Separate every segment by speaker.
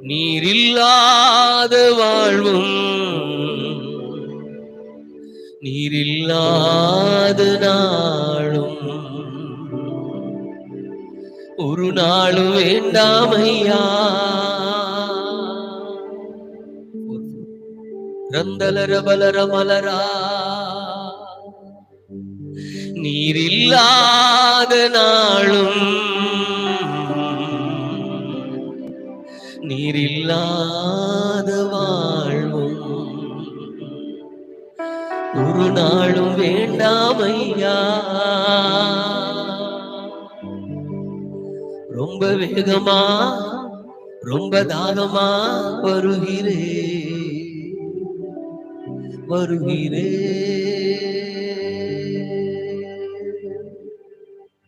Speaker 1: நீரில்லாத வாழ்வும் நீரில்லாத நாளும். ஒரு நாளும் வேண்டாமையா? ரந்தலர பலர மலரா? நீரில்லாத நாளும். நீரில்லாத வாழ்வும். ஒரு நாளும் வேண்டாமையா? ரொம்ப வேகமா ரொம்ப தாகமா வருகிறே. வருகிறே.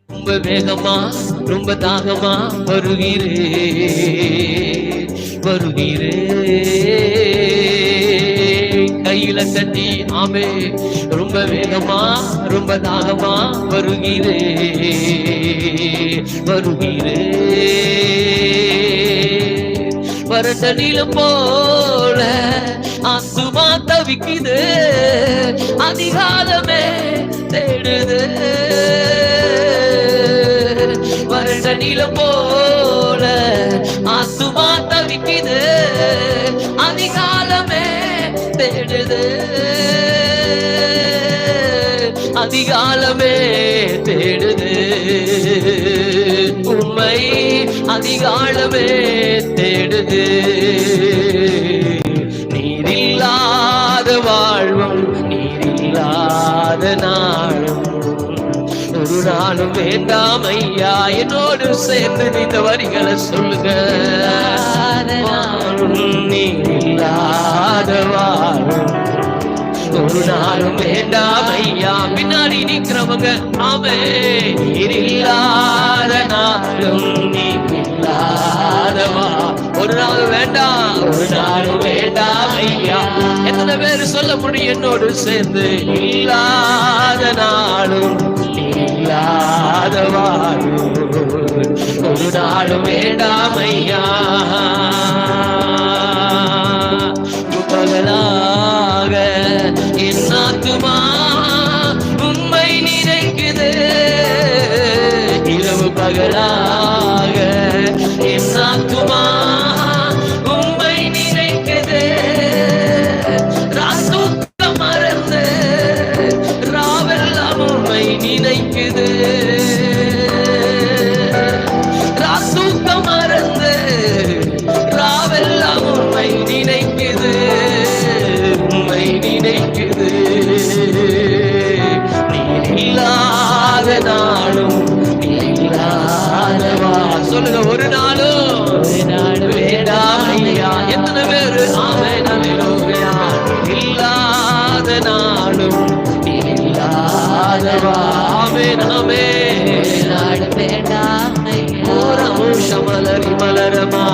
Speaker 1: ரொம்ப வேகமா ரொம்ப தாகமா வருகிறே. வருகிறே. கையில கட்டி ஆமே ரொம்ப வேகமா ரொம்ப தாகமா வருகிறே. வருகிறே. வறண்ட நிலம் போல ஆத்துமா தவிக்குது அதிகாலமே தேடுது. வறண்ட நிலம் போல தேடுது அதிகாலமே தேடுது. உண்மை அதிகாலமே தேடுது. நீரில்லாத வாழ்வும் நீரில்லாத நாளும். ஒரு நாளும் வேண்டாம் ஐயா என்னோடு சேர்ந்து இந்த வரிகளை சொல்லுங்க. வாழும் ஒரு நாளும் வேண்டாம் ஐயா பின்னாடி நிற்கிறவங்க ஆமே. இல்லாத நாளும் நீரில்லாதவா ஒரு நாள் வேண்டாம் ஒரு நாளும் வேண்டாம் ஐயா எத்தனை பேர் சொல்ல முடியும் என்னோடு சேர்ந்து? இல்லாத நாளும் இல்லாத வாழும் ஒரு நாளும் வேண்டாம் ஐயா என் ஆத்துமா எத்தனை பேரு? ஆமே நவிலோகையா இல்லாத நாளும் இல்லாதவா ஆமே நாமே நாடு வேண்டாம் ஓரமும் சமலரி மலரமா.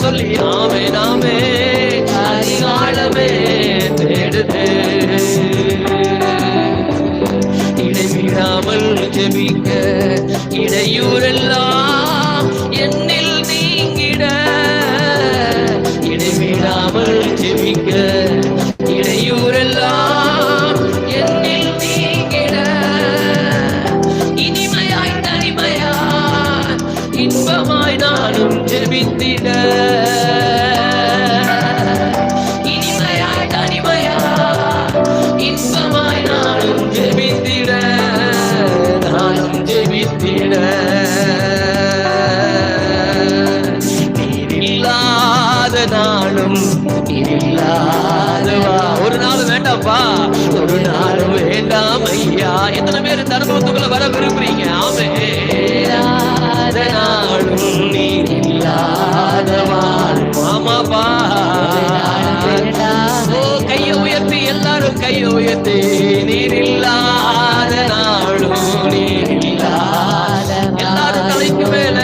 Speaker 1: சொல்லி ஆமே நாமே அதிகாலமே தேடுது. இடைவிடாமல் ஜெபிக்க இடையூறு ஆமையா? எத்தனை பேர் இந்த அனுபவத்துக்குள்ள வர விரும்புறீங்க? ஆமே நாளும் நீ இல்லாத ஆமாப்பா. ஓ கையை உயர்த்தி எல்லாரும் கையை உயர்த்தி. நீர் இல்லாத நாளும் நீர் இல்லாத எல்லாரும் தலைக்கு மேல.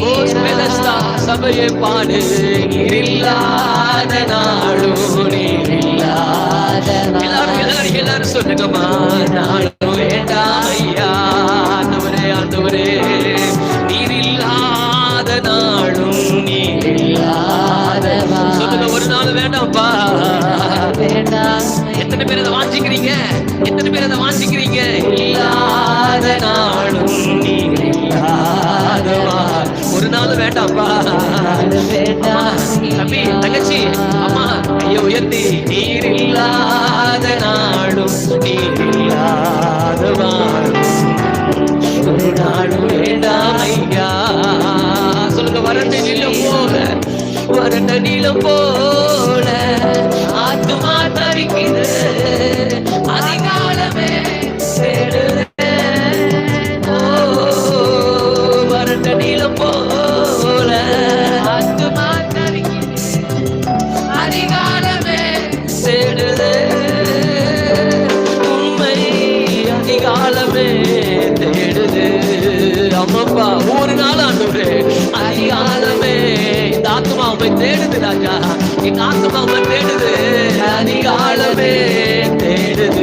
Speaker 1: ஓ ஸ்பெலஸ்தா சபையை பாடு. எல்லாரும் எல்லாரும் சொல்லுங்கம்மா நாளும் வேண்டாம் ஐயா ஆண்டவரே ஆண்டவரே நீர் இல்லாத நாளும் நீர் இல்லாத சொல்லுங்க ஒரு நாள் வேண்டாம்ப்பா. வேண்டாம் எத்தனை பேர் அதை வாஞ்சிக்கிறீங்க? எத்தனை பேர் அதை வாஞ்சிக்கிறீங்க? இல்லாத நாளும் நீர் இல்லாத ஒரு நாள் வேண்டாம்ப்பா. தம்பி தங்கச்சி அம்மா ஐயோ உயர்த்தி நீர் இல்லாத நாள். நீர் இல்லாத எங்க ஆத்மா தேடுது. அதிகாலமே தேடுது.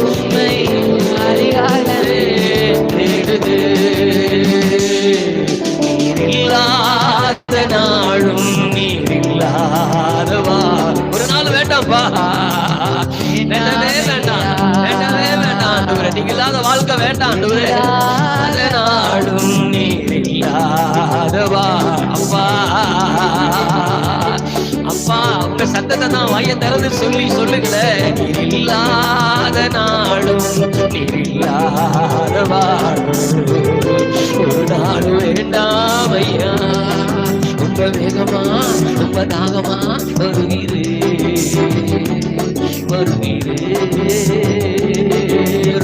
Speaker 1: உண்மை அதிகாலமே தேடுது. நீர் நாளும் நீர் ஒரு நாள் வேண்டாம்ப்பா. வேண்டவே வேண்டாம். வேண்டவே வேண்டாம். ஆண்டவரே நீங்க இல்லாத வாழ்க்கை வேண்டாம் ஆண்டவரே. நீர் அப்பா. அப்பா உங்க சத்தத்தை தான் வாய திறந்து சொல்லி சொல்லுங்களேன் இல்லாத நாளும் இல்லாத வாழும் ஒரு நாள் வேண்டாம் ஐயா ரொம்ப வேகமா ரொம்ப தாகமா வருவீரு வருவீரு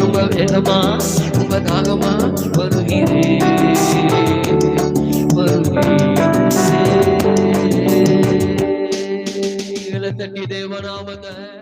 Speaker 1: ரொம்ப வேகமா ரொம்ப தாகமா வருகிறே வருகிறே தட்டி தேவநாமத்தை